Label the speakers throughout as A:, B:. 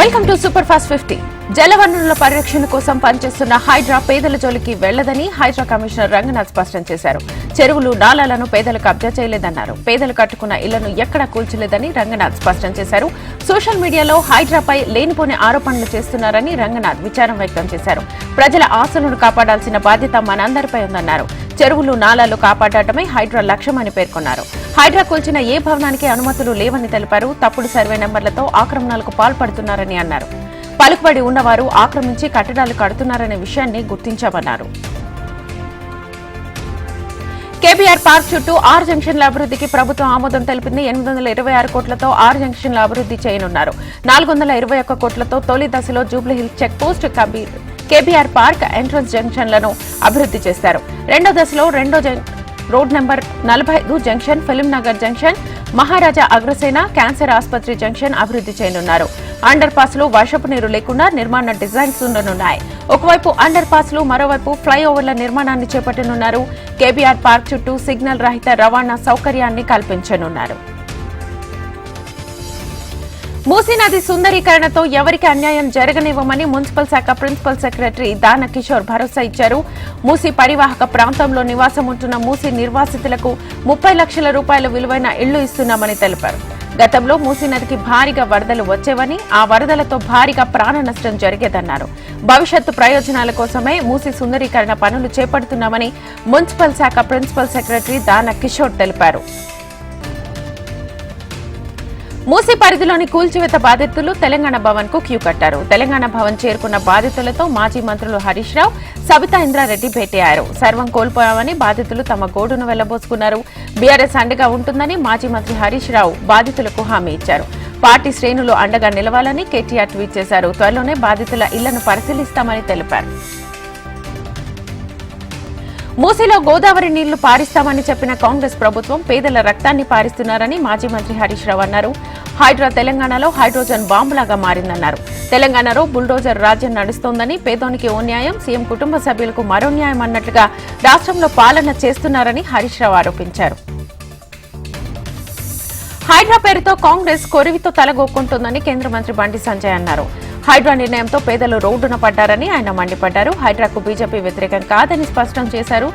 A: Welcome to super fast fifty. జలవనరుల పరిరక్షణ కోసం పనిచేస్తున్న హైడ్రా పేదల జోలికి వెళ్ళదని హైడ్రా కమిషనర్ రంగనాథ్ స్పష్టం చేశారు. చెరువులు నాలాలను పేదలు కబ్జా చేయలేదన్నారు. పేదలు కట్టుకున్న ఇళ్ళను ఎక్కడా కూల్చలేదని రంగనాథ్ స్పష్టం చేశారు. సోషల్ మీడియాలో హైడ్రాపై లేనిపోని ఆరోపణలు చేస్తున్నారని రంగనాథ్ విచారం వ్యక్తం చేశారు. ప్రజల ఆశలను కాపాడాల్సిన బాధ్యత మనందరిపై ఉందన్నారు. చెరువులు నాలాలు కాపాడటమే హైడ్రా లక్ష్యమని పేర్కొన్నారు. హైడ్రా కూల్చిన ఏ భవనానికి అనుమతులు లేవని తెలిపారు. తప్పుడు సర్వే నెంబర్లతో ఆక్రమణలకు పాల్పడుతున్నారని అన్నారు. పలుకుబడి ఉన్నవారు ఆక్రమించి కట్టడాలు కడుతున్నారనే విషయాన్ని గుర్తించామన్నారు. కేబీఆర్ పార్క్ చుట్టూ ఆరు జంక్షన్ల అభివృద్ధికి ప్రభుత్వం ఆమోదం తెలిపింది. ఎనిమిది వందల ఇరవై ఆరు కోట్లతో ఆరు జంక్షన్ల అభివృద్ధి చేయనున్నారు. నాలుగు వందల ఇరవై ఒక్క కోట్లతో తొలి దశలో Jubilee Hills check post Kabir KBR park entrance జంక్షన్లను అభివృద్ధి చేశారు. రెండో దశలో రెండో జం- రోడ్ నెంబర్ నలభై ఐదు junction film Nagar junction Maharaja Agrasena cancer ఆసుపత్రి జంక్షన్ అభివృద్ధి చేయనున్నారు. అండర్ పాస్లు వర్షపు నీరు లేకుండా నిర్మాణ డిజైన్స్ ఉండనున్నాయి. ఒకవైపు అండర్ పాస్లు మరోవైపు ఫ్లైఓవర్ల నిర్మాణాన్ని చేపట్టనున్నారు. కేబీఆర్ పార్క్ చుట్టూ సిగ్నల్ రహిత రవాణా సౌకర్యాన్ని కల్పించనున్నారు. మూసీ నది సుందరీకరణతో ఎవరికి అన్యాయం జరగనివ్వమని మున్సిపల్ శాఖ ప్రిన్సిపల్ సెక్రటరీ దాన కిషోర్ భరోసా ఇచ్చారు. మూసీ పరివాహక ప్రాంతంలో నివాసం ఉంటున్న మూసీ నిర్వాసితులకు ముప్పై లక్షల రూపాయల విలువైన ఇళ్ళు ఇస్తున్నామని తెలిపారు. గతంలో మూసీ నదికి భారీగా వరదలు వచ్చేవని ఆ వరదలతో భారీగా ప్రాణ నష్టం జరిగేదన్నారు. భవిష్యత్తు ప్రయోజనాల కోసమే మూసీ సుందరీకరణ పనులు చేపడుతున్నామని మున్సిపల్ శాఖ ప్రిన్సిపల్ సెక్రటరీ దాన కిషోర్ తెలిపారు. మూసీ పరిధిలోని కూల్చివేత బాధితులు తెలంగాణ భవన్కు క్యూ కట్టారు. తెలంగాణ భవన్ చేరుకున్న బాధితులతో మాజీ మంత్రులు హరీష్ రావు సబితా ఇంద్రారెడ్డి భేటీయారు సర్వం కోల్పోయామని బాధితులు తమ గోడును వెళ్ళబోసుకున్నారు. బీఆర్ఎస్ అండగా ఉంటుందని మాజీ మంత్రి హరీష్ రావు బాధితులకు హామీ ఇచ్చారు. పార్టీ శ్రేణులు అండగా నిలవాలని కేటీఆర్ ట్వీట్ చేశారు. త్వరలోనే బాధితుల ఇళ్ళను పరిశీలిస్తామని తెలిపారు. మూసీలో గోదావరి నీళ్ళు పారిస్తామని చెప్పిన కాంగ్రెస్ ప్రభుత్వం పేదల రక్తాన్ని పారిస్తున్నారని మాజీ మంత్రి హరీష్ రావు అన్నారు. హైడ్రా తెలంగాణలో హైడ్రోజన్ బాంబులాగా మారిందన్నారు. తెలంగాణలో బుల్డోజర్ రాజ్యం నడుస్తోందని పేదోనికి ఓ న్యాయం సీఎం కుటుంబ సభ్యులకు మరో న్యాయం అన్నట్లుగా రాష్ట్రంలో పాలన చేస్తున్నారని హరీష్ రావు ఆరోపించారు. హైడ్రా పేరుతో కాంగ్రెస్ కొరివితో తలగొక్కుంటోందని కేంద్ర మంత్రి బండి సంజయ్ అన్నారు. హైడ్రా నిర్ణయంతో పేదలు రోడ్డున పడ్డారని ఆయన మండిపడ్డారు. హైడ్రాకు బీజేపీ వ్యతిరేకం కాదని స్పష్టం చేశారు.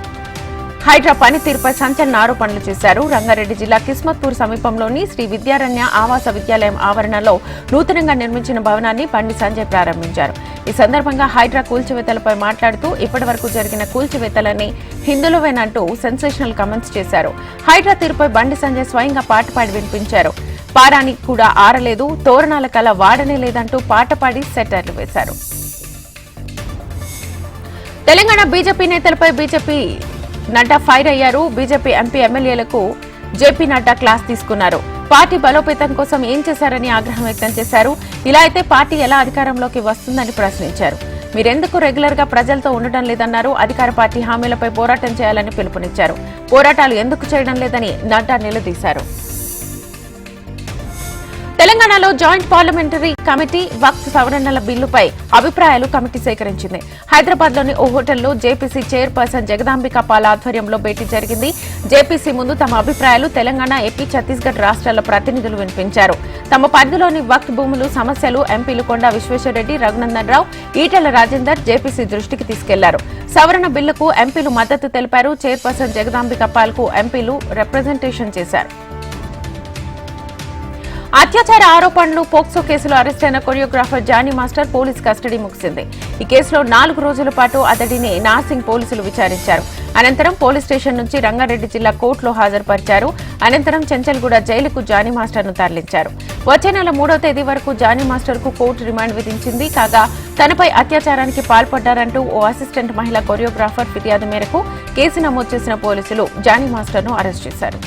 A: హైడ్రా పనితీరుపై సంచలన ఆరోపణలు చేశారు. రంగారెడ్డి జిల్లా కిస్మత్పూర్ సమీపంలోని శ్రీ విద్యారణ్య ఆవాస విద్యాలయం ఆవరణలో నూతనంగా నిర్మించిన భవనాన్ని బండి సంజయ్ ప్రారంభించారు. ఈ సందర్భంగా హైడ్రా కూల్చివేతలపై మాట్లాడుతూ ఇప్పటివరకు జరిగిన కూల్చివేతలని హిందులవేనంటూ సెన్సేషనల్ కమెంట్స్ చేశారు. హైడ్రా తీరుపై బండి సంజయ్ స్వయంగా పాట పాడి వినిపించారు. పారానికి కూడా ఆరలేదు తోరణాల కల వాడనే లేదంటూ పాట పాడి సెటర్లు వేశారు. తెలంగాణ బీజేపీ నేతలపై బీజేపీ నడ్డా ఫైర్ అయ్యారు. బీజేపీ ఎంపీ ఎమ్మెల్యేలకు జేపీ నడ్డా క్లాస్ తీసుకున్నారు. పార్టీ బలోపేతం కోసం ఏం చేశారని ఆగ్రహం వ్యక్తం చేశారు. ఇలా అయితే పార్టీ ఎలా అధికారంలోకి వస్తుందని ప్రశ్నించారు. మీరెందుకు రెగ్యులర్గా ప్రజలతో ఉండడం లేదన్నారు. అధికార పార్టీ హామీలపై పోరాటం చేయాలని పిలుపునిచ్చారు. పోరాటాలు ఎందుకు చేయడం లేదని నడ్డా నిలదీశారు. తెలంగాణలో జాయింట్ పార్లమెంటరీ కమిటీ వక్ఫ్ సవరణల బిల్లుపై అభిప్రాయాలు కమిటీ సేకరించింది. హైదరాబాద్లోని ఓ హోటల్లో జేపీసీ చైర్పర్సన్ జగదాంబిక పాల్ ఆధ్వర్యంలో భేటీ జరిగింది. జేపీసీ ముందు తమ అభిప్రాయాలు తెలంగాణ ఏపీ ఛత్తీస్గఢ్ రాష్ట్రాల ప్రతినిధులు వినిపించారు. తమ పరిధిలోని వక్ఫ్ భూములు సమస్యలు ఎంపీలు కొండా విశ్వేశ్వరరెడ్డి రఘునందన్ రావు ఈటెల రాజేందర్ జేపీసీ దృష్టికి తీసుకెళ్ళారు. సవరణ బిల్లుకు ఎంపీలు మద్దతు తెలిపారు. చైర్పర్సన్ జగదాంబిక పాల్కు ఎంపీలు రిప్రజెంటేషన్ చేశారు. అత్యాచార ఆరోపణలు పోక్సో కేసులో అరెస్ట్ అయిన choreographer Johnny master police custody ముగిసింది. ఈ కేసులో నాలుగు రోజుల పాటు అతడిని నార్సింగ్ పోలీసులు విచారించారు. అనంతరం పోలీస్ స్టేషన్ నుంచి రంగారెడ్డి జిల్లా కోర్టులో హాజరుపరిచారు. అనంతరం చెంచల్గూడ జైలుకు జానీ మాస్టర్ను తరలించారు. వచ్చే నెల మూడో తేదీ వరకు జానీ మాస్టర్కు కోర్టు రిమాండ్ విధించింది. కాగా తనపై అత్యాచారానికి పాల్పడ్డారంటూ ఓ అసిస్టెంట్ మహిళా కొరియోగ్రాఫర్ ఫిర్యాదు మేరకు కేసు నమోదు చేసిన పోలీసులు జానీ మాస్టర్ను అరెస్ట్ చేశారు.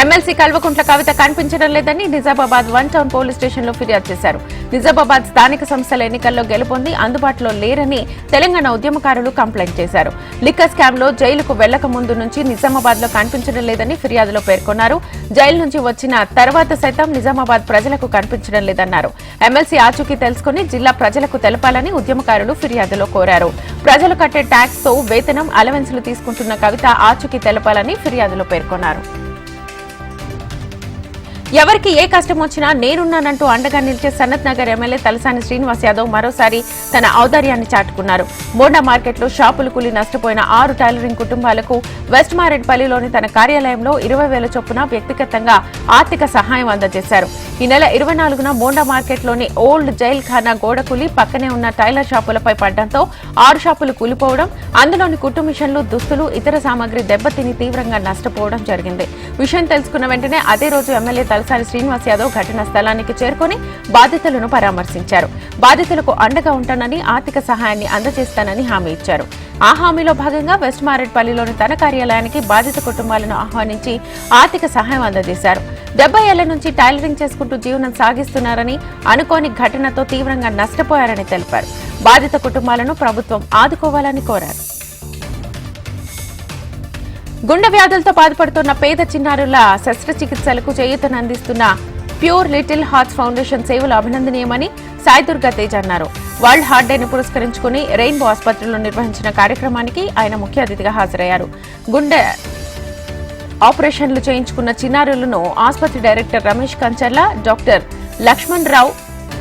A: ఎమ్మెల్సీ కల్వకుంట్ల కవిత కనిపించడం లేదని నిజామాబాద్ వన్ టౌన్ పోలీస్ స్టేషన్లో ఫిర్యాదు చేశారు. నిజామాబాద్ స్థానిక సంస్థల ఎన్నికల్లో గెలుపొంది అందుబాటులో లేరని తెలంగాణ ఉద్యమకారులు కంప్లైంట్ చేశారు. లిక్కర్ స్కామ్లో జైలుకు వెళ్ళక ముందు నుంచి నిజామాబాద్లో కనిపించడం లేదని ఫిర్యాదులో పేర్కొన్నారు. జైలు నుంచి వచ్చిన తర్వాత సైతం నిజామాబాద్ ప్రజలకు కనిపించడం లేదన్నారు. ఎమ్మెల్సీ ఆచూకీ తెలుసుకుని జిల్లా ప్రజలకు తెలపాలని ఉద్యమకారులు ఫిర్యాదులో కోరారు. ప్రజలు కట్టే ట్యాక్స్తో వేతనం అలవెన్సులు తీసుకుంటున్న కవిత ఆచూకీ తెలపాలని ఫిర్యాదులో పేర్కొన్నారు. ఎవరికి ఏ కష్టం వచ్చినా నేనున్నానంటూ అండగా నిలిచే సనత్ నగర్ ఎమ్మెల్యే తలసాని శ్రీనివాస్ యాదవ్ మరోసారి తన ఔదార్యాన్ని చాటుకున్నారు. మోండా మార్కెట్లో షాపులు కూలి నష్టపోయిన ఆరు టైలరింగ్ కుటుంబాలకు వెస్ట్ మారెడ్పల్లిలోని తన కార్యాలయంలో ఇరవై వేల చొప్పున వ్యక్తిగతంగా ఆర్థిక సహాయం అందజేశారు. ఈ నెల ఇరవై నాలుగున మోండా మార్కెట్లోని ఓల్డ్ జైల్ ఖానా గోడ కూలి పక్కనే ఉన్న టైలర్ షాపులపై పడ్డంతో ఆరు షాపులు కూలిపోవడం అందులోని కుట్టు మిషన్లు దుస్తులు ఇతర సామాగ్రి దెబ్బతిని తీవ్రంగా నష్టపోవడం జరిగింది. విషయం తెలుసుకున్న వెంటనే అదే రోజు ఎమ్మెల్యే తలసాని శ్రీనివాస్ యాదవ్ ఘటనా స్థలానికి చేరుకొని బాధితులను పరామర్శించారు. బాధితులకు అండగా ఉంటానని ఆర్థిక సహాయాన్ని అందజేస్తానని హామీ ఇచ్చారు. ఆ హామీలో భాగంగా వెస్ట్ మారేడ్పల్లిలోని తన కార్యాలయానికి బాధిత కుటుంబాలను ఆహ్వానించి ఆర్థిక సహాయం అందజేశారు. డెబ్బై ఏళ్ళ నుంచి టైలరింగ్ చేసుకుంటూ జీవనం సాగిస్తున్నారని అనుకోని ఘటనతో తీవ్రంగా నష్టపోయారని తెలిపారు. బాధిత కుటుంబాలను ప్రభుత్వం ఆదుకోవాలని కోరారు. గుండె వ్యాధులతో బాధపడుతున్న పేద చిన్నారుల శస్త్రచికిత్సలకు చేయూతనందిస్తున్న ప్యూర్ లిటిల్ హార్ట్స్ ఫౌండేషన్ సేవలు అభినందనీయమని సాయి దుర్గా తేజ్ అన్నారు. వరల్డ్ హార్ట్ డేని పురస్కరించుకుని రెయిన్బో ఆసుపత్రిలో నిర్వహించిన కార్యక్రమానికి ఆయన ముఖ్య అతిథిగా హాజరయ్యారు. గుండె ఆపరేషన్లు చేయించుకున్న చిన్నారులను ఆసుపత్రి డైరెక్టర్ రమేష్ కంచర్ల డాక్టర్ లక్ష్మణ్ రావు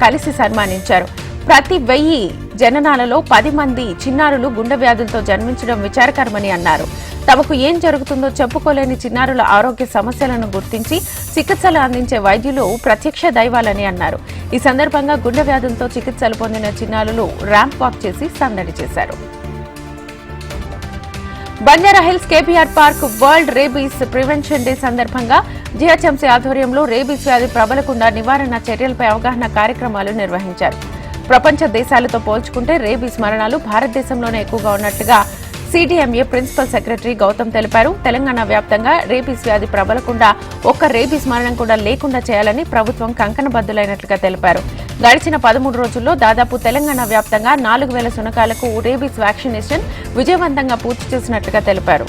A: కలిసి సన్మానించారు. ప్రతి వెయ్యి జననాలలో పది మంది చిన్నారులు గుండె వ్యాధులతో జన్మించడం విచారకరమని అన్నారు. తమకు ఏం జరుగుతుందో చెప్పుకోలేని చిన్నారుల ఆరోగ్య సమస్యలను గుర్తించి చికిత్సలు అందించే వైద్యులు ప్రత్యక్ష దైవాలని అన్నారు. ఈ సందర్భంగా గుండె వ్యాధులతో చికిత్సలు పొందిన చిన్నారులు ర్యాంప్ వాక్ చేసి సందడి చేశారు. Banjara Hills KBR park world rabies prevention day సందర్భంగా జీహెచ్ఎంసీ ఆధ్వర్యంలో రేబీస్ వ్యాధి ప్రబలకుండా నివారణ చర్యలపై అవగాహన కార్యక్రమాలు నిర్వహించారు. ప్రపంచ దేశాలతో పోల్చుకుంటే రేబీస్ మరణాలు భారతదేశంలోనే ఎక్కువగా ఉన్నట్టుగా సిడిఎంఏ ప్రిన్సిపల్ సెక్రటరీ గౌతమ్ తెలిపారు. తెలంగాణ వ్యాప్తంగా రేబీస్ వ్యాధి ప్రబలకుండా ఒక్క రేబీస్ మరణం కూడా లేకుండా చేయాలని ప్రభుత్వం కంకణబద్దులైనట్లుగా తెలిపారు. గడిచిన పదమూడు రోజుల్లో దాదాపు తెలంగాణ వ్యాప్తంగా నాలుగు వేల శునకాలకు రేబీస్ వ్యాక్సినేషన్ విజయవంతంగా పూర్తి చేసినట్లుగా తెలిపారు.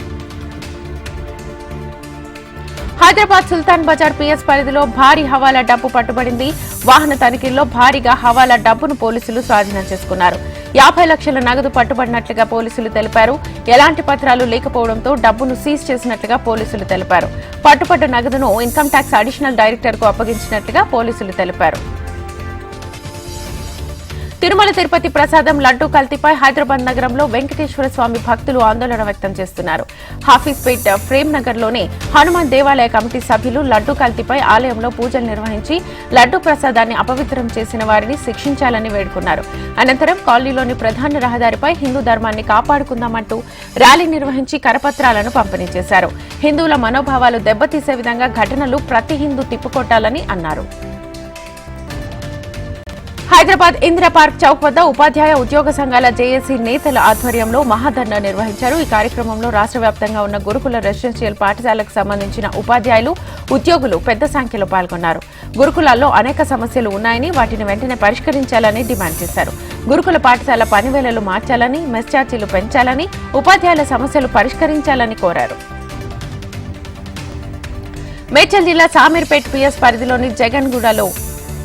A: హైదరాబాద్ సుల్తాన్ బజార్ పిఎస్ పరిధిలో భారీ హవాలా డబ్బు పట్టుబడింది. వాహన తనిఖీల్లో భారీగా హవాలా డబ్బును పోలీసులు స్వాధీనం చేసుకున్నారు. యాభై లక్షల నగదు పట్టుబడినట్లుగా పోలీసులు తెలిపారు. ఎలాంటి పత్రాలు లేకపోవడంతో డబ్బును సీజ్ చేసినట్లుగా పోలీసులు తెలిపారు. పట్టుబడ్డ నగదును ఇన్కమ్ ట్యాక్స్ అడిషనల్ డైరెక్టర్కు అప్పగించినట్లుగా పోలీసులు తెలిపారు. తిరుమల తిరుపతి ప్రసాదం లడ్డూ కల్తీపై హైదరాబాద్ నగరంలో వెంకటేశ్వర స్వామి భక్తులు ఆందోళన వ్యక్తం చేస్తున్నారు. హాఫీస్పేట్ ఫ్రేమ్ నగర్లోని హనుమాన్ దేవాలయ కమిటీ సభ్యులు లడ్డూ కల్తీపై ఆలయంలో పూజలు నిర్వహించి లడ్డూ ప్రసాదాన్ని అపవిత్రం చేసిన వారిని శిక్షించాలని వేడుకున్నారు. అనంతరం కాలనీలోని ప్రధాన రహదారిపై హిందూ ధర్మాన్ని కాపాడుకుందామంటూ ర్యాలీ నిర్వహించి కరపత్రాలను పంపిణీ చేశారు. హిందువుల మనోభావాలు దెబ్బతీసే విధంగా ఘటనలు ప్రతి హిందూ తిప్పుకొట్టాలని అన్నారు. హైదరాబాద్ ఇందిరా పార్క్ చౌక్ వద్ద ఉపాధ్యాయ ఉద్యోగ సంఘాల జేఏసీ నేతల ఆధ్వర్యంలో మహాధర్నా నిర్వహించారు. ఈ కార్యక్రమంలో రాష్ట్ర వ్యాప్తంగా ఉన్న గురుకుల రెసిడెన్షియల్ పాఠశాలకు సంబంధించిన ఉపాధ్యాయులు ఉద్యోగులు పెద్ద సంఖ్యలో పాల్గొన్నారు. గురుకులాల్లో అనేక సమస్యలు ఉన్నాయని వాటిని వెంటనే పరిష్కరించాలని డిమాండ్ చేశారు. గురుకుల పాఠశాల పనివేళలు మార్చాలని మెస్ ఛార్జీలు పెంచాలని ఉపాధ్యాయుల సమస్యలు పరిష్కరించాలని కోరారు. మేడ్చల్ జిల్లా సామీర్పేట్ పిఎస్ పరిధిలోని జగన్గూడలో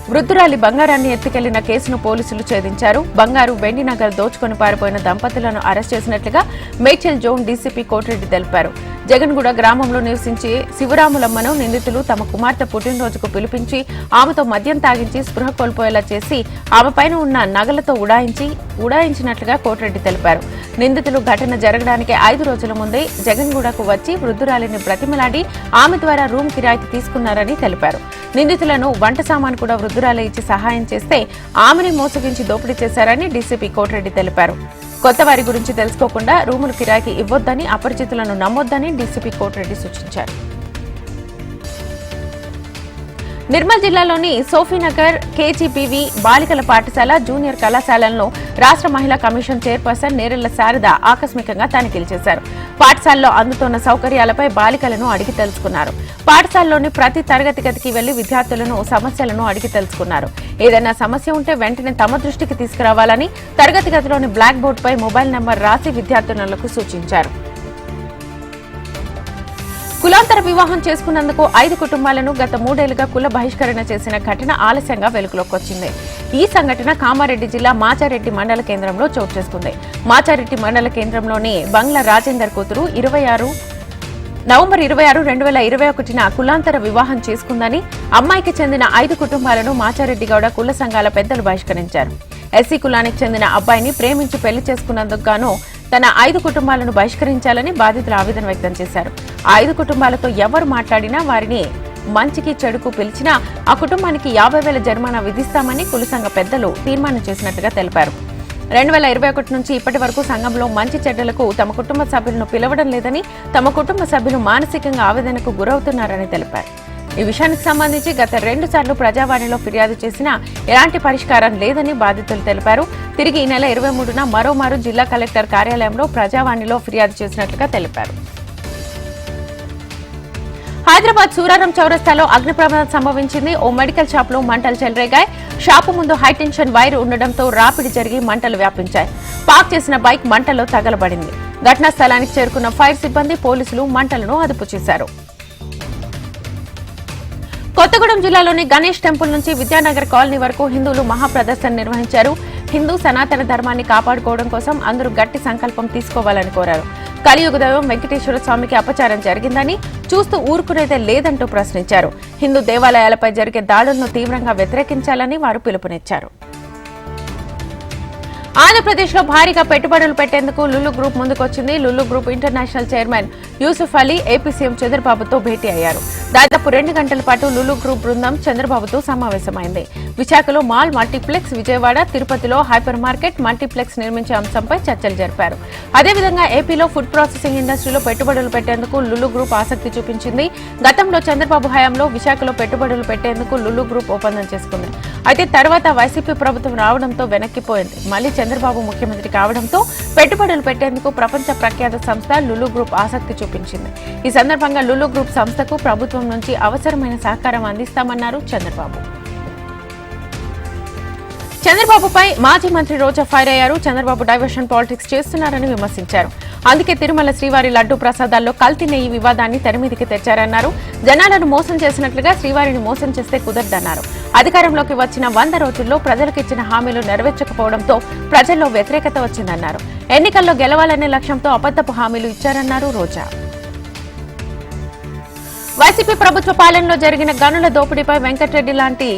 A: వృద్ధురాలి బంగారాన్ని ఎత్తుకెళ్ళిన కేసును పోలీసులు ఛేదించారు. బంగారు వెండి దోచుకొని పారిపోయిన దంపతులను అరెస్ట్ చేసినట్లుగా మేడ్చల్ జోన్ డీసీపీ కోటిరెడ్డి తెలిపారు. జగన్గూడ గ్రామంలో నివసించే శివరాములమ్మను నిందితులు తమ కుమార్తె పుట్టినరోజుకు పిలిపించి ఆమెతో మద్యం తాగించి స్పృహ కోల్పోయేలా చేసి ఆమె పైన ఉన్న నగలతో ఉడాయించి ఉడాయించినట్లుగా కోటిరెడ్డి తెలిపారు. నిందితులు ఘటన జరగడానికి ఐదు రోజుల ముందే జగన్గూడకు వచ్చి వృద్ధురాలిని బ్రతిమలాడి ఆమె ద్వారా రూమ్ కిరాయికి తీసుకున్నారని తెలిపారు. నిందితులను వంట సామాను కూడా వృద్ధురాలే ఇచ్చి సహాయం చేస్తే ఆమెని మోసగించి దోపిడీ చేశారని డీసీపీ కోటిరెడ్డి తెలిపారు. కొత్త వారి గురించి తెలుసుకోకుండా రూములు కిరాయికి ఇవ్వొద్దని అపరిచితులను నమ్మొద్దని డీసీపీ కోటిరెడ్డి సూచించారు. నిర్మల్ జిల్లాలోని సోఫీనగర్ కేజీపీవి బాలికల పాఠశాల జూనియర్ కళాశాలలను రాష్ట్ర మహిళా కమిషన్ చైర్పర్సన్ నేరెళ్ళ శారద ఆకస్మికంగా తనిఖీలు చేశారు. పాఠశాలలో అందుతున్న సౌకర్యాలపై బాలికలను అడిగి తెలుసుకున్నారు. పాఠశాలలోని ప్రతి తరగతి గదికి వెళ్ళి విద్యార్థులను సమస్యలను అడిగి తెలుసుకున్నారు. ఏదైనా సమస్య ఉంటే వెంటనే తమ దృష్టికి తీసుకురావాలని తరగతి గదిలోని బ్లాక్ బోర్డుపై మొబైల్ నెంబర్ రాసి విద్యార్థినులకు సూచించారు. కులాంతర వివాహం చేసుకున్నందుకు ఐదు కుటుంబాలను గత మూడేళ్ళుగా కుల బహిష్కరణ చేసిన ఘటన ఆలస్యంగా వెలుగులోకి వచ్చింది. ఈ సంఘటన కామారెడ్డి జిల్లా మాచారెడ్డి మండల కేంద్రంలో చోటు చేసుకుంది. మాచారెడ్డి మండల కేంద్రంలోని బంగ్లా రాజేందర్ కూతురు ఇరవై ఆరు నవంబర్ ఇరవై ఆరు రెండు వేల ఇరవై ఒకటిన కులాంతర వివాహం చేసుకుందని అమ్మాయికి చెందిన ఐదు కుటుంబాలను మాచారెడ్డి గౌడ కుల సంఘాల పెద్దలు బహిష్కరించారు. ఎస్సీ కులానికి చెందిన అబ్బాయిని ప్రేమించి పెళ్ళి చేసుకున్నందుకు గాను తన ఐదు కుటుంబాలను బహిష్కరించాలని బాధితులు ఆవేదన వ్యక్తం చేశారు. ఐదు కుటుంబాలతో ఎవరు మాట్లాడినా వారిని మంచికి చెడుకు పిలిచినా ఆ కుటుంబానికి యాభై వేల జరిమానా విధిస్తామని కులసంగ పెద్దలు తీర్మానం చేసినట్టుగా తెలిపారు. రెండు వేల ఇరవై ఒకటి నుంచి ఇప్పటి వరకు సంఘంలో మంచి చెడ్డలకు తమ కుటుంబ సభ్యులను పిలవడం లేదని తమ కుటుంబ సభ్యులు మానసికంగా ఆవేదనకు గురవుతున్నారని తెలిపారు. ఈ విషయానికి సంబంధించి గత రెండు సార్లు ప్రజావాణిలో ఫిర్యాదు చేసినా ఎలాంటి పరిష్కారం లేదని బాధితులు తెలిపారు. తిరిగి ఈ నెల ఇరవై మూడున మరోమారు జిల్లా కలెక్టర్ కార్యాలయంలో ప్రజావాణిలో ఫిర్యాదు చేసినట్లుగా తెలిపారు. హైదరాబాద్ సూరారం చౌరస్తాలో అగ్ని ప్రమాదం సంభవించింది. ఓ మెడికల్ షాప్లో మంటలు చెలరేగాయి. షాపు ముందు హైటెన్షన్ వైర్ ఉండడంతో రాపిడి జరిగి మంటలు వ్యాపించాయి. పార్క్ చేసిన బైక్ మంటల్లో తగలబడింది. ఘటనా స్థలానికి చేరుకున్న ఫైర్ సిబ్బంది పోలీసులు మంటలను అదుపు చేశారు. కొత్తగూడెం జిల్లాలోని గణేష్ టెంపుల్ నుంచి విద్యానగర్ కాలనీ వరకు హిందువులు మహాప్రదర్శన నిర్వహించారు. హిందూ సనాతన ధర్మాన్ని కాపాడుకోవడం కోసం అందరూ గట్టి సంకల్పం తీసుకోవాలని కోరారు. కలియుగ దైవం వెంకటేశ్వర స్వామికి అపచారం జరిగిందని చూస్తూ ఊరుకునేదే లేదంటూ ప్రశ్నించారు. హిందూ దేవాలయాలపై జరిగే దాడులను తీవ్రంగా వ్యతిరేకించాలని వారు పిలుపునిచ్చారు. ఆంధ్రప్రదేశ్లో భారీగా పెట్టుబడులు పెట్టేందుకు లులు గ్రూప్ ముందుకొచ్చింది. Lulu group international chairman Yusuf Ali AP CM చంద్రబాబుతో భేటీ అయ్యారు. దాదాపు రెండు గంటల పాటు లులు గ్రూప్ బృందం చంద్రబాబుతో సమావేశమైంది. విశాఖలో మాల్ మల్టీప్లెక్స్ విజయవాడ తిరుపతిలో హైపర్ మార్కెట్ మల్టీప్లెక్స్ నిర్మించే అంశంపై చర్చలు జరిపారు. అదేవిధంగా ఏపీలో ఫుడ్ ప్రాసెసింగ్ ఇండస్ట్రీలో పెట్టుబడులు పెట్టేందుకు లులు గ్రూప్ ఆసక్తి చూపించింది. గతంలో చంద్రబాబు హయాంలో విశాఖలో పెట్టుబడులు పెట్టేందుకు లులు గ్రూప్ ఒప్పందం చేసుకుంది. అయితే తర్వాత వైసీపీ ప్రభుత్వం రావడంతో వెనక్కిపోయింది. మళ్ళీ చంద్రబాబు ముఖ్యమంత్రి కావడంతో పెట్టుబడులు పెట్టేందుకు ప్రపంచ ప్రఖ్యాత సంస్థ లులు గ్రూప్ ఆసక్తి చూపించింది. ఈ సందర్భంగా లులు గ్రూప్ సంస్థకు ప్రభుత్వం నుంచి అవసరమైన సహకారం అందిస్తామన్నారు చంద్రబాబు. చంద్రబాబుపై మాజీ మంత్రి రోజా ఫైర్ అయ్యారు. చంద్రబాబు డైవర్షన్ పాలిటిక్స్ చేస్తున్నారని విమర్శించారు. అందుకే తిరుమల శ్రీవారి లడ్డు ప్రసాదాల్లో కల్తీ నెయ్యి వివాదాన్ని తెరమీదికి తెచ్చారన్నారు. జనాలను మోసం చేసినట్లుగా శ్రీవారిని మోసం చేస్తే కుదరదన్నారు. అధికారంలోకి వచ్చిన వంద రోజుల్లో ప్రజలకు ఇచ్చిన హామీలు నెరవేర్చకపోవడంతో ప్రజల్లో వ్యతిరేకత వచ్చిందన్నారు. ఎన్నికల్లో గెలవాలనే లక్ష్యంతో అబద్దపు హామీలు ఇచ్చారన్నారు రోజా. వైసీపీ ప్రభుత్వ పాలనలో జరిగిన గనుల దోపిడీపై వెంకటరెడ్డి లాంటి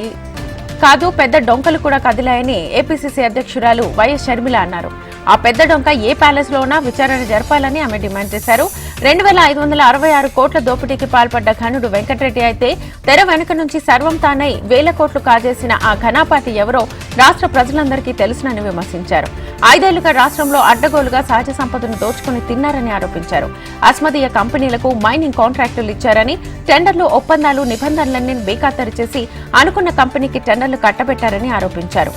A: కాదు పెద్ద డొంకలు కూడా కదిలాయని ఏపీసీసీ అధ్యక్షురాలు వైఎస్ షర్మిల అన్నారు. ఆ పెద్ద డొంక ఏ ప్యాలెస్లో ఉన్నా విచారణ జరపాలని ఆమె డిమాండ్ చేశారు. రెండు వేల ఐదు వందల అరవై ఆరు కోట్ల దోపిడీకి పాల్పడ్డ ఘనుడు వెంకటరెడ్డి అయితే తెర వెనుక నుంచి సర్వం తానై వేల కోట్లు కాజేసిన ఆ ఘనాపాటి ఎవరో రాష్ట్ర ప్రజలందరికీ తెలుసునని విమర్శించారు. ఐదేళ్ళుగా రాష్ట్రంలో అడ్డగోలుగా సహజ సంపదను దోచుకుని తిన్నారని ఆరోపించారు. అస్మదీయ కంపెనీలకు మైనింగ్ కాంట్రాక్టులు ఇచ్చారని టెండర్లు ఒప్పందాలు నిబంధనలన్నీ బేఖాతరు చేసి అనుకున్న కంపెనీకి టెండర్లు కట్టబెట్టారని ఆరోపించారు.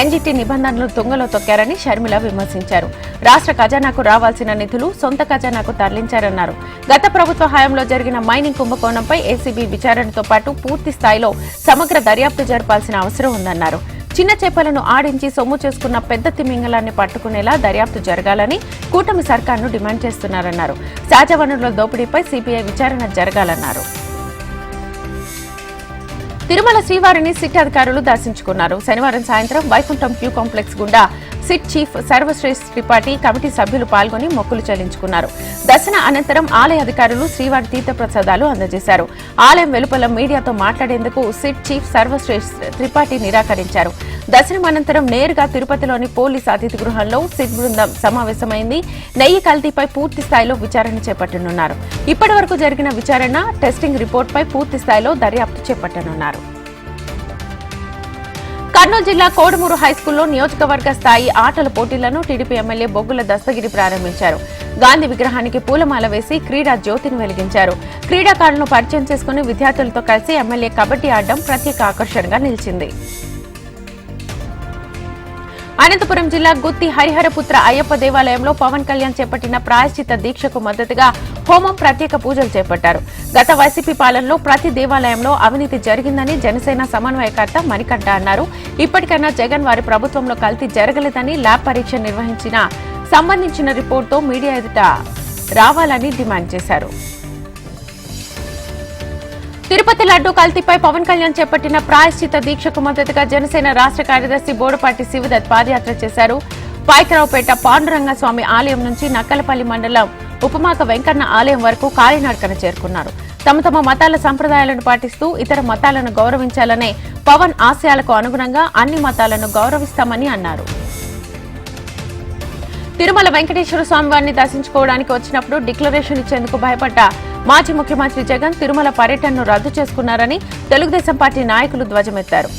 A: ఎన్జీటీ నిబంధనలు తుంగలో తొక్కారని షర్మిల విమర్శించారు. రాష్ట్ర ఖజానాకు రావాల్సిన నిధులు సొంత ఖజానాకు తరలించారు చేశారన్నారు. గత ప్రభుత్వ హయాంలో జరిగిన మైనింగ్ కుంభకోణంపై ఏసీబీ విచారణతో పాటు పూర్తి స్థాయిలో సమగ్ర దర్యాప్తు జరపాల్సిన అవసరం ఉందన్నారు. చిన్న చేపలను ఆడించి సొమ్ము చేసుకున్న పెద్ద తిమింగలాన్ని పట్టుకునేలా దర్యాప్తు జరగాలని కూటమి సర్కార్ను డిమాండ్ చేస్తున్నారన్నారు. సహజ వనరుల దోపిడీపై సిబిఐ విచారణ జరగాలన్నారు. తిరుమల శ్రీవారిని సిట్ అధికారులు దర్శించుకున్నారు. శనివారం సాయంత్రం వైకుంఠం క్యూ కాంప్లెక్స్ గుండా SIT chief Sarvashreshtha Tripathi committee సభ్యులు పాల్గొని మొక్కులు చెల్లించుకున్నారు. దర్శన అనంతరం ఆలయ అధికారులు శ్రీవారి తీర్థప్రసాదాలు అందజేశారు. ఆలయం వెలుపల మీడియాతో మాట్లాడేందుకు సిట్ చీఫ్ సర్వశ్రేష్ఠ త్రిపాఠి నిరాకరించారు. దర్శనం అనంతరం నేరుగా తిరుపతిలోని పోలీస్ అతిథి గృహంలో సిట్ బృందం సమావేశమైంది. నెయ్యి కల్తీపై పూర్తి స్థాయిలో విచారణ చేపట్టనున్నారు. ఇప్పటి వరకు జరిగిన విచారణ టెస్టింగ్ రిపోర్టుపై పూర్తి స్థాయిలో దర్యాప్తు చేపట్టనున్నారు. కర్నూలు జిల్లా కోడుమూరు హైస్కూల్లో నియోజకవర్గ స్థాయి ఆటల పోటీలను టీడీపీ ఎమ్మెల్యే బొగ్గుల దస్తగిరి ప్రారంభించారు. గాంధీ విగ్రహానికి పూలమాల వేసి క్రీడా జ్యోతిని వెలిగించారు. క్రీడాకారులను పరిచయం చేసుకుని విద్యార్థులతో కలిసి ఎమ్మెల్యే కబడ్డీ ఆడడం ప్రత్యేక ఆకర్షణగా నిలిచింది. అనంతపురం జిల్లా గుత్తి హరిహరపుత్ర అయ్యప్ప దేవాలయంలో పవన్ కళ్యాణ్ చేపట్టిన ప్రాయశ్చిత దీక్షకు మద్దతుగా హోమం ప్రత్యేక పూజలు చేపట్టారు. గత వైసీపీ పాలనలో ప్రతి దేవాలయంలో అవినీతి జరిగిందని జనసేన సమన్వయకర్త మణికంఠ అన్నారు. ఇప్పటికైనా జగన్ వారి ప్రభుత్వంలో కల్తీ జరగలేదని ల్యాబ్ పరీక్ష నిర్వహించిన సంబంధించిన రిపోర్టుతో మీడియా ఎదుట రావాలని డిమాండ్ చేశారు. తిరుపతి లడ్డు కల్తీపై పవన్ కళ్యాణ్ చేపట్టిన ప్రాయశ్చిత దీక్షకు మద్దతుగా జనసేన రాష్ట్ర కార్యదర్శి బోడపాటి శివదత్ పాదయాత్ర చేశారు. పాయకరావుపేట పాండురంగ స్వామి ఆలయం నుంచి నక్కలపల్లి మండలం ఉపమాక వెంకన్న ఆలయం వరకు కాలినడకన చేరుకున్నారు. తమ తమ మతాల సంప్రదాయాలను పాటిస్తూ ఇతర మతాలను గౌరవించాలనే పవన్ ఆశయాలకు అనుగుణంగా అన్ని మతాలను గౌరవిస్తామని అన్నారు. తిరుమల వెంకటేశ్వర స్వామి వారిని దర్శించుకోవడానికి వచ్చినప్పుడు డిక్లరేషన్ ఇచ్చేందుకు భయపడ్డ మాజీ ముఖ్యమంత్రి జగన్ తిరుమల పర్యటనను రద్దు చేసుకున్నారని తెలుగుదేశం పార్టీ నాయకులు ధ్వజమెత్తారు.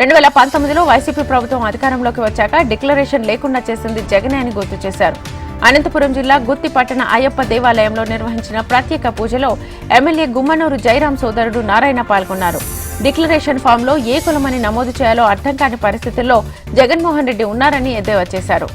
A: రెండు వేల పంతొమ్మిదిలో వైసీపీ ప్రభుత్వం అధికారంలోకి వచ్చాక డిక్లరేషన్ లేకుండా చేసింది జగనే అని గుర్తు చేశారు. అనంతపురం జిల్లా గుత్తి పట్టణ అయ్యప్ప దేవాలయంలో నిర్వహించిన ప్రత్యేక పూజలో ఎమ్మెల్యే గుమ్మనూరు జయరాం సోదరుడు నారాయణ పాల్గొన్నారు. డిక్లరేషన్ ఫామ్లో ఏ కులమని నమోదు చేయాలో అర్థం కాని పరిస్థితుల్లో జగన్మోహన్ రెడ్డి ఉన్నారని ఎద్దేవా చేశారు.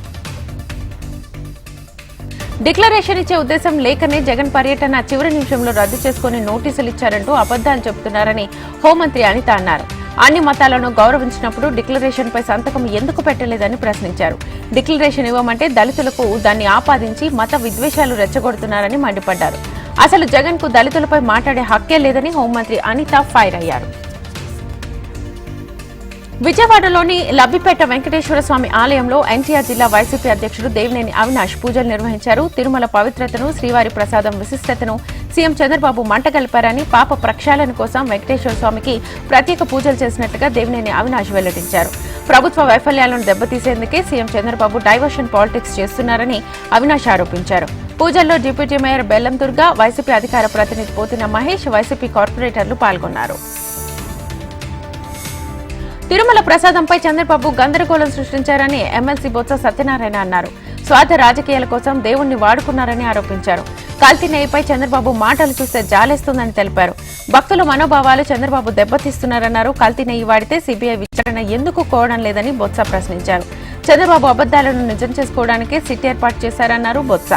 A: డిక్లరేషన్ ఇచ్చే ఉద్దేశం లేకనే జగన్ పర్యటన చివరి నిమిషంలో రద్దు చేసుకుని నోటీసులు ఇచ్చారంటూ అబద్దాలు చెబుతున్నారని హోంమంత్రి అనిత అన్నారు. అన్ని మతాలను గౌరవించినప్పుడు డిక్లరేషన్ పై సంతకం ఎందుకు పెట్టలేదని ప్రశ్నించారు. డిక్లరేషన్ ఇవ్వమంటే దళితులకు దాన్ని ఆపాదించి మత విద్వేషాలు రెచ్చగొడుతున్నారని మండిపడ్డారు. అసలు జగన్కు దళితులపై మాట్లాడే హక్కే లేదని హోంమంత్రి అనిత ఫైర్ అయ్యారు. విజయవాడలోని లబ్బిపేట వెంకటేశ్వర స్వామి ఆలయంలో ఎన్టీఆర్ జిల్లా వైసీపీ అధ్యక్షుడు దేవినేని అవినాష్ పూజలు నిర్వహించారు. తిరుమల పవిత్రతను శ్రీవారి ప్రసాదం విశిష్టతను సీఎం చంద్రబాబు మంటగలిపారని పాప ప్రక్షాళన కోసం వెంకటేశ్వర స్వామికి ప్రత్యేక పూజలు చేసినట్టుగా దేవినేని అవినాష్ వెల్లడించారు. ప్రభుత్వ వైఫల్యాలను దెబ్బతీసేందుకే సీఎం చంద్రబాబు డైవర్షన్ పాలిటిక్స్ చేస్తున్నారని అవినాష్ ఆరోపించారు. పూజల్లో డిప్యూటీ మేయర్ బెల్లం దుర్గా వైసీపీ అధికార ప్రతినిధి పోతిన మహేష్ వైసీపీ కార్పొరేటర్లు పాల్గొన్నారు. తిరుమల ప్రసాదంపై చంద్రబాబు గందరగోళం సృష్టించారని ఎమ్మెల్సీ బొత్స సత్యనారాయణ అన్నారు. స్వార్థ రాజకీయాల కోసం దేవుణ్ణి వాడుకున్నారని ఆరోపించారు. కల్తీ నెయ్యిపై చంద్రబాబు మాటలు చూస్తే జాలేస్తుందని తెలిపారు. భక్తుల మనోభావాలు చంద్రబాబు దెబ్బతీస్తున్నారన్నారు. కల్తీ నెయ్యి వాడితే సిబిఐ విచారణ ఎందుకు కోవడం లేదని బొత్స ప్రశ్నించారు. చంద్రబాబు అబద్దాలను నిజం చేసుకోవడానికి సిట్ ఏర్పాటు చేశారన్నారు బొత్స.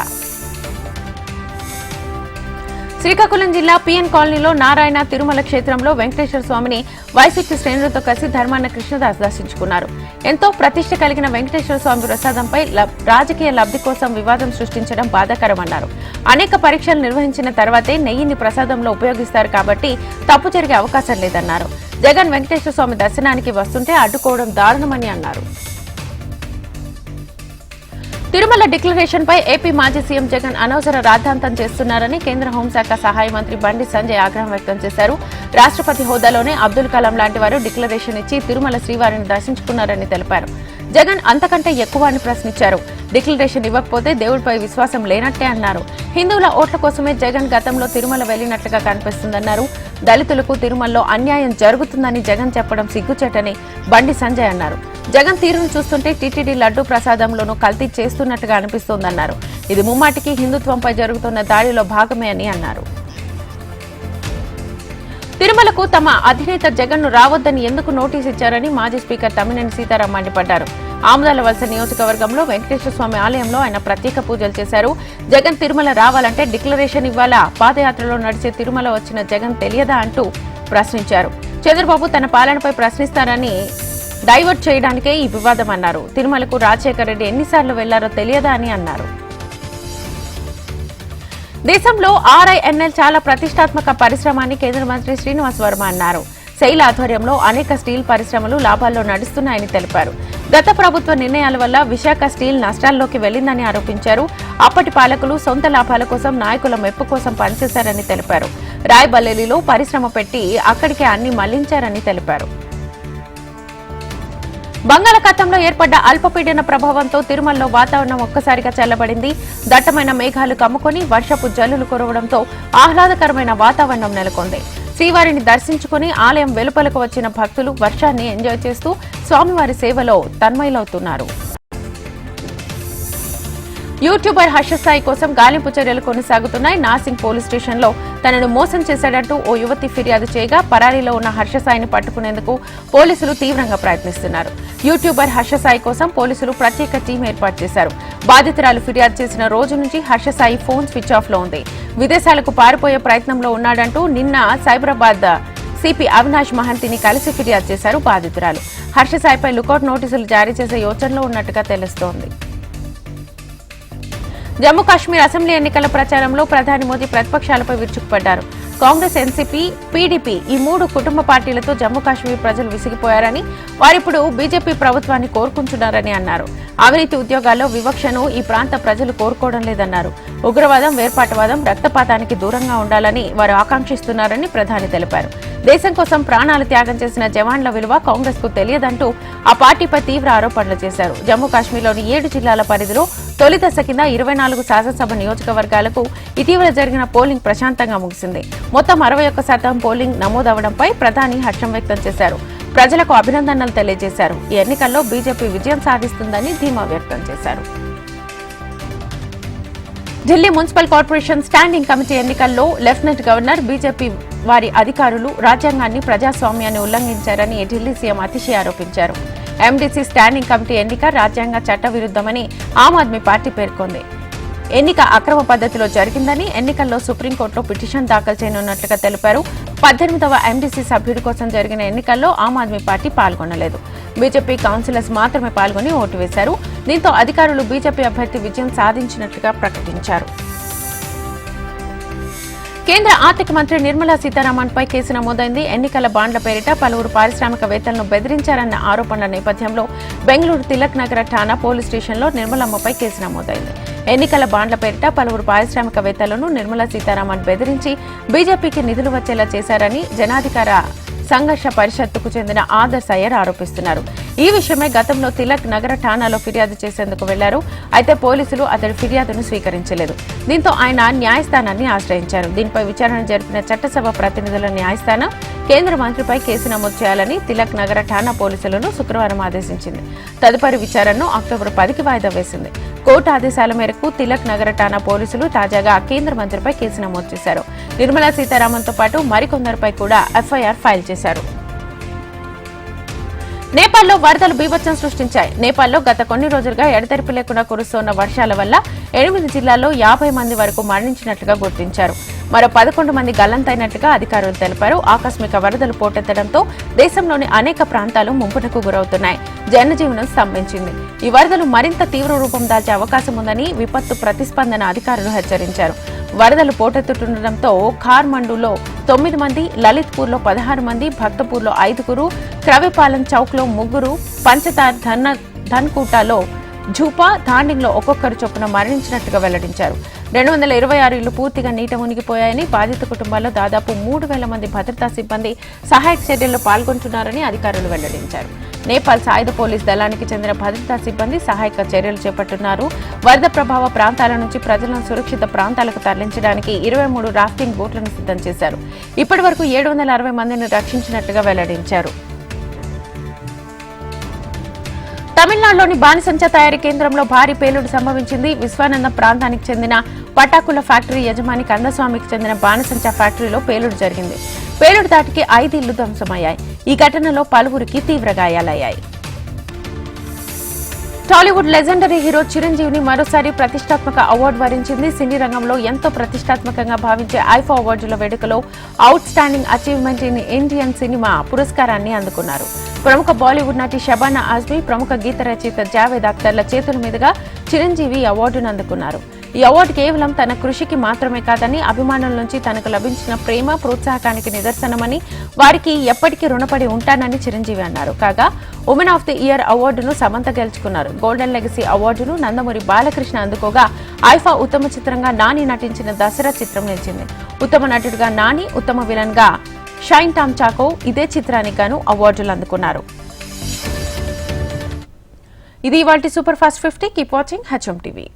A: శ్రీకాకుళం జిల్లా పిఎన్ కాలనీలో నారాయణ తిరుమల క్షేత్రంలో వెంకటేశ్వర స్వామిని వైసీపీ శ్రేణులతో కలిసి ధర్మాన కృష్ణదాస్ దర్శించుకున్నారు. ఎంతో ప్రతిష్ట కలిగిన వెంకటేశ్వర స్వామి ప్రసాదంపై లబ్- రాజకీయ లబ్ధి కోసం వివాదం సృష్టించడం బాధాకరమన్నారు. అనేక పరీక్షలు నిర్వహించిన తర్వాతే నెయ్యిని ప్రసాదంలో ఉపయోగిస్తారు కాబట్టి తప్పు జరిగే అవకాశం లేదన్నారు. జగన్ వెంకటేశ్వర స్వామి దర్శనానికి వస్తుంటే అడ్డుకోవడం దారుణమని అన్నారు. తిరుమల డిక్లరేషన్ పై ఏపీ మాజీ సీఎం జగన్ అనవసర రాద్ధాంతం చేస్తున్నారని కేంద్ర హోంశాఖ సహాయ మంత్రి బండి సంజయ్ ఆగ్రహం వ్యక్తం చేశారు. రాష్ట్రపతి హోదాలోనే అబ్దుల్ కలాం లాంటి వారు డిక్లరేషన్ ఇచ్చి తిరుమల శ్రీవారిని దర్శించుకున్నారని తెలిపారు. జగన్ అంతకంటే ఎక్కువ అని ప్రశ్నించారు. డిక్లరేషన్ ఇవ్వకపోతే దేవుడిపై విశ్వాసం లేనట్టే అన్నారు. హిందువుల ఓట్ల కోసమే జగన్ గతంలో తిరుమల వెళ్ళినట్లుగా కనిపిస్తుందన్నారు. దళితులకు తిరుమలలో అన్యాయం జరుగుతుందని జగన్ చెప్పడం సిగ్గుచేటని బండి సంజయ్ అన్నారు. జగన్ తీరును చూస్తుంటే టీటీడీ లడ్డూ ప్రసాదంలోనూ కల్తీ చేస్తున్నట్టుగా అనిపిస్తోందన్నారు. ఇది ముమ్మాటికి హిందుత్వంపై జరుగుతున్న దాడిలో భాగమే అని అన్నారు. తిరుమలకు తమ అధినేత జగన్ను రావద్దని ఎందుకు నోటీస్ ఇచ్చారని మాజీ స్పీకర్ తమ్మినేని సీతారాం మండిపడ్డారు. ఆముదాల వలస నియోజకవర్గంలో వెంకటేశ్వర స్వామి ఆలయంలో ఆయన ప్రత్యేక పూజలు చేశారు. జగన్ తిరుమల రావాలంటే డిక్లరేషన్ ఇవ్వాలా? పాదయాత్రలో నడిచే తిరుమల వచ్చిన జగన్ తెలియదా అంటూ ప్రశ్నించారు. చంద్రబాబు తన పాలనపై ప్రశ్నిస్తారని డైవర్ట్ చేయడానికే ఈ వివాదం అన్నారు తిరుమలకు రాజశేఖర రెడ్డి ఎన్నిసార్లు వెళ్ళారో తెలియదా అని అన్నారు. దేశంలో ఆర్ఐఎన్ఎల్ చాలా ప్రతిష్టాత్మక పరిశ్రమ అని కేంద్ర మంత్రి శ్రీనివాస్ వర్మ అన్నారు. శైల ఆధ్వర్యంలో అనేక స్టీల్ పరిశ్రమలు లాభాల్లో నడుస్తున్నాయని తెలిపారు. గత ప్రభుత్వ నిర్ణయాల వల్ల విశాఖ స్టీల్ నష్టాల్లోకి వెళ్ళిందని ఆరోపించారు. అప్పటి పాలకులు సొంత లాభాల కోసం నాయకుల మెప్పు కోసం పనిచేశారని తెలిపారు. రాయబల్లేలిలో పరిశ్రమ పెట్టి అక్కడికే అన్ని మళ్ళించారని తెలిపారు. బంగాళాఖాతంలో ఏర్పడ్డ అల్పపీడన ప్రభావంతో తిరుమలలో వాతావరణం ఒక్కసారిగా చల్లబడింది. దట్టమైన మేఘాలు కమ్ముకొని వర్షపు జల్లులు కురవడంతో ఆహ్లాదకరమైన వాతావరణం నెలకొంది. శ్రీవారిని దర్శించుకుని ఆలయం వెలుపలకు వచ్చిన భక్తులు వర్షాన్ని ఎంజాయ్ చేస్తూ స్వామివారి సేవలో తన్మయలవుతున్నారు. యూట్యూబర్ హర్షసాయి కోసం గాలింపు చర్యలు కొనసాగుతున్నాయి. నాసింగ్ పోలీస్ స్టేషన్లో తనను మోసం చేశాడంటూ ఓ యువతి ఫిర్యాదు చేయగా పరారీలో ఉన్న హర్షసాయిని పట్టుకునేందుకు పోలీసులు తీవ్రంగా ప్రయత్నిస్తున్నారు. యూట్యూబర్ హర్షసాయి కోసం పోలీసులు ప్రత్యేక టీం ఏర్పాటు చేశారు. బాధితురాలు ఫిర్యాదు చేసిన రోజు నుంచి హర్షసాయి ఫోన్ స్విచ్ ఆఫ్లో ఉంది. విదేశాలకు పారిపోయే ప్రయత్నంలో ఉన్నాడంటూ నిన్న సైబరాబాద్ సిపి అవినాష్ మహంతిని కలిసి ఫిర్యాదు చేశారు బాధితురాలు. హర్షసాయిపై లుకౌట్ నోటీసులు జారీ చేసే యోచనలో ఉన్నట్టుగా తెలుస్తోంది. జమ్మూ కాశ్మీర్ అసెంబ్లీ ఎన్నికల ప్రచారంలో ప్రధాని మోదీ ప్రతిపక్షాలపై విరుచుకుపడ్డారు. కాంగ్రెస్ ఎన్సీపీ పీడీపీ ఈ మూడు కుటుంబ పార్టీలతో జమ్మూ కాశ్మీర్ ప్రజలు విసిగిపోయారని వారిప్పుడు బీజేపీ ప్రభుత్వాన్ని కోరుకుంటున్నారని అన్నారు. అవినీతి ఉద్యోగాల్లో వివక్షను ఈ ప్రాంత ప్రజలు కోరుకోవడం లేదన్నారు. ఉగ్రవాదం వేర్పాటువాదం రక్తపాతానికి దూరంగా ఉండాలని వారు ఆకాంక్షిస్తున్నారని ప్రధాని తెలిపారు. దేశం కోసం ప్రాణాలు త్యాగం చేసిన జవాన్ల విలువ కాంగ్రెస్కు తెలియదంటూ ఆ పార్టీపై తీవ్ర ఆరోపణలు చేశారు. జమ్మూ కాశ్మీర్లోని ఏడు జిల్లాల పరిధిలో తొలి దశ కింద ఇరవై నాలుగు శాసనసభ నియోజకవర్గాలకు ఇటీవల జరిగిన పోలింగ్ ప్రశాంతంగా ముగిసింది. మొత్తం అరవై ఒక్క శాతం పోలింగ్ నమోదవడంపై ప్రధాని హర్షం వ్యక్తం చేశారు. ప్రజలకు అభినందనలు తెలియజేశారు. ఈ ఎన్నికల్లో బీజేపీ విజయం సాధిస్తుందని ధీమా వ్యక్తం చేశారు. Delhi municipal corporation standing committee ఎన్నికల్లో లెఫ్టినెంట్ గవర్నర్ బీజేపీ వారి అధికారులు రాజ్యాంగాన్ని ప్రజాస్వామ్యాన్ని ఉల్లంఘించారని ఢిల్లీ సీఎం అతిశయ ఆరోపించారు. ఎండీసీ స్టాండింగ్ కమిటీ ఎన్నిక రాజ్యాంగ చట్టవిరుద్ధమని ఆమ్ ఆద్మీ పార్టీ పేర్కొంది. ఎన్నిక అక్రమ పద్ధతిలో జరిగిందని ఎన్నికల్లో సుప్రీంకోర్టులో పిటిషన్ దాఖలు చేయనున్నట్లుగా తెలిపారు. పద్దెనిమిదవ ఎండీసీ సభ్యుడి కోసం జరిగిన ఎన్నికల్లో ఆమ్ ఆద్మీ పార్టీ పాల్గొనలేదు. బీజేపీ కౌన్సిలర్స్ మాత్రమే పాల్గొని ఓటు వేశారు. దీంతో అధికారులు బీజేపీ అభ్యర్థి విజయం సాధించినట్లుగా ప్రకటించారు. కేంద్ర ఆర్థిక మంత్రి నిర్మలా సీతారామన్ పై కేసు నమోదైంది. ఎన్నికల బాండ్ల పేరిట పలువురు పారిశ్రామికవేత్తలను బెదిరించారన్న ఆరోపణల నేపథ్యంలో బెంగళూరు తిలక్ నగర ఠాణా పోలీస్ స్టేషన్లో నిర్మలమ్మపై కేసు నమోదైంది. ఎన్నికల బాండ్ల పేరిట పలువురు పారిశ్రామికవేత్తలను నిర్మలా సీతారామన్ బెదిరించి బీజేపీకి నిధులు వచ్చేలా చేశారని జనాధికార సంఘర్ష పరిషత్తుకు చెందిన ఆదర్శ అయ్యర్ ఆరోపిస్తున్నారు. ఈ విషయమై గతంలో తిలక్ నగర ఠాణాలో ఫిర్యాదు చేసేందుకు వెళ్ళారు. అయితే పోలీసులు అతడి ఫిర్యాదును స్వీకరించలేదు. దీంతో ఆయన న్యాయస్థానాన్ని ఆశ్రయించారు. దీనిపై విచారణ జరిపిన చట్టసభ ప్రతినిధుల న్యాయస్థానం కేంద్ర మంత్రిపై కేసు నమోదు చేయాలని తిలక్ నగర ఠాణా పోలీసులను శుక్రవారం ఆదేశించింది. తదుపరి విచారణను అక్టోబర్ పదికి వాయిదా వేసింది. కోర్టు ఆదేశాల మేరకు తిలక్ నగర ఠాణా పోలీసులు తాజాగా కేంద్ర మంత్రిపై కేసు నమోదు చేశారు. నిర్మలా సీతారామన్తో పాటు మరికొందరిపై కూడా ఎఫ్ఐఆర్ ఫైల్ చేశారు. నేపాల్లో వరదలు బీభత్సం సృష్టించాయి. నేపాల్లో గత కొన్ని రోజులుగా ఎడతెరిపి లేకుండా కురుస్తున్న వర్షాల వల్ల ఎనిమిది జిల్లాల్లో యాభై మంది వరకు మరణించినట్లుగా గుర్తించారు. మరో పదకొండు మంది గల్లంతైనట్లుగా అధికారులు తెలిపారు. ఆకస్మిక వరదలు పోటెత్తడంతో దేశంలోని అనేక ప్రాంతాలు ముంపునకు గురవుతున్నాయి. జనజీవనం స్తంభించింది. ఈ వరదలు మరింత తీవ్ర రూపం దాల్చే అవకాశం ఉందని విపత్తు ప్రతిస్పందన అధికారులు హెచ్చరించారు. వరదలు పోటెత్తుతుండటంతో ఖార్మండులో తొమ్మిది మంది లలిత్పూర్లో పదహారు మంది భక్తపూర్లో ఐదుగురు క్రవిపాలెం చౌక్లో ముగ్గురు పంచతార్ ధన్న ధన్కూటాలో ఝూపా ధాండింగ్లో ఒక్కొక్కరు చొప్పున మరణించినట్టుగా వెల్లడించారు. రెండు వందల ఇరవై ఆరు ఇళ్ళు పూర్తిగా నీట మునిగిపోయాయని బాధిత కుటుంబాల్లో దాదాపు మూడు వేల మంది భద్రతా సిబ్బంది సహాయక చర్యల్లో పాల్గొంటున్నారని అధికారులు వెల్లడించారు. నేపాల్ సాయుధ పోలీస్ దళానికి చెందిన భద్రతా సిబ్బంది సహాయక చర్యలు చేపట్టున్నారు. వరద ప్రభావ ప్రాంతాల నుంచి ప్రజలను సురక్షిత ప్రాంతాలకు తరలించడానికి ఇరవై మూడు రాఫ్టింగ్ బోట్లను సిద్ధం చేశారు. ఇప్పటి వరకు ఏడు వందల అరవై మందిని రక్షించినట్టుగా వెల్లడించారు. తమిళనాడులోని బానిసంచ తయారీ కేంద్రంలో భారీ పేలుడు సంభవించింది. విశ్వానంద ప్రాంతానికి చెందిన పటాకుల ఫ్యాక్టరీ యజమాని కందస్వామికి చెందిన బానిసంచ ఫ్యాక్టరీలో పేలుడు జరిగింది. పేలుడు దాటికి ఐదు ఇళ్ళు ధ్వంసమయ్యాయి. ఈ ఘటనలో పలువురికి తీవ్ర గాయాలయ్యాయి. టాలీవుడ్ లెజెండరీ హీరో చిరంజీవిని మరోసారి ప్రతిష్టాత్మక అవార్డు వరించింది. సినీ రంగంలో ఎంతో ప్రతిష్టాత్మకంగా భావించే ఐఫా అవార్డుల వేడుకలో outstanding achievement in Indian cinema పురస్కారాన్ని అందుకున్నారు. ప్రముఖ బాలీవుడ్ నటి షబానా ఆజ్మీ ప్రముఖ గీత రచయిత జావేద్ అఖ్తర్ల చేతుల మీదుగా చిరంజీవి అవార్డును అందుకున్నారు. ఈ అవార్డు కేవలం తన కృషికి మాత్రమే కాదని అభిమానుల నుంచి తనకు లభించిన ప్రేమ ప్రోత్సాహకానికి నిదర్శనమని వారికి ఎప్పటికీ రుణపడి ఉంటానని చిరంజీవి అన్నారు. కాగా ఉమెన్ ఆఫ్ ది ఇయర్ అవార్డును సమంత గెలుచుకున్నారు. గోల్డెన్ లెగసీ అవార్డును నందమూరి బాలకృష్ణ అందుకోగా ఐఫా ఉత్తమ చిత్రంగా నాని నటించిన దసరా చిత్రం నిలిచింది. ఉత్తమ నటుడిగా నాని ఉత్తమ విలన్గా షైన్ టామ్ చాకో ఇదే చిత్రానికి గాను అవార్డులు అందుకున్నారు. ఇది ఇవాటి super fast fifty. Keep watching HM TV.